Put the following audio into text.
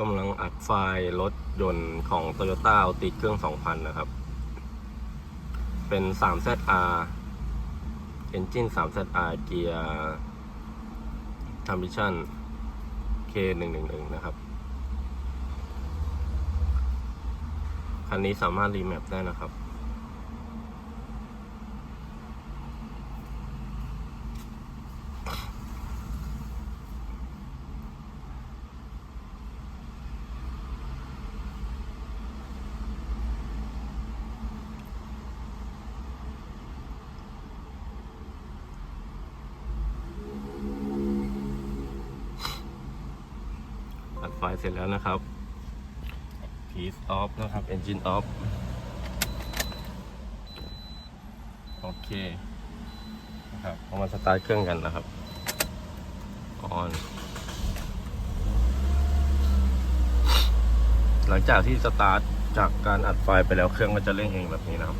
กำลังอัดไฟล์รถยนต์ของ Toyota a l t i เครื่อง 2000 นะครับ เป็น 3ZR Engine 3ZR เกียร์ Transmission K111 นะครับ คันนี้สามารถรีแมปได้นะครับ ไฟเสร็จแล้วนะครับ Piece off นะครับ Engine off โอเคนะครับเอามาสตาร์ทเครื่องกันนะครับ on หลังจากที่สตาร์ทจากการอัดไฟล์ไปแล้วเครื่องก็จะเร่งเองแบบนี้นะครับ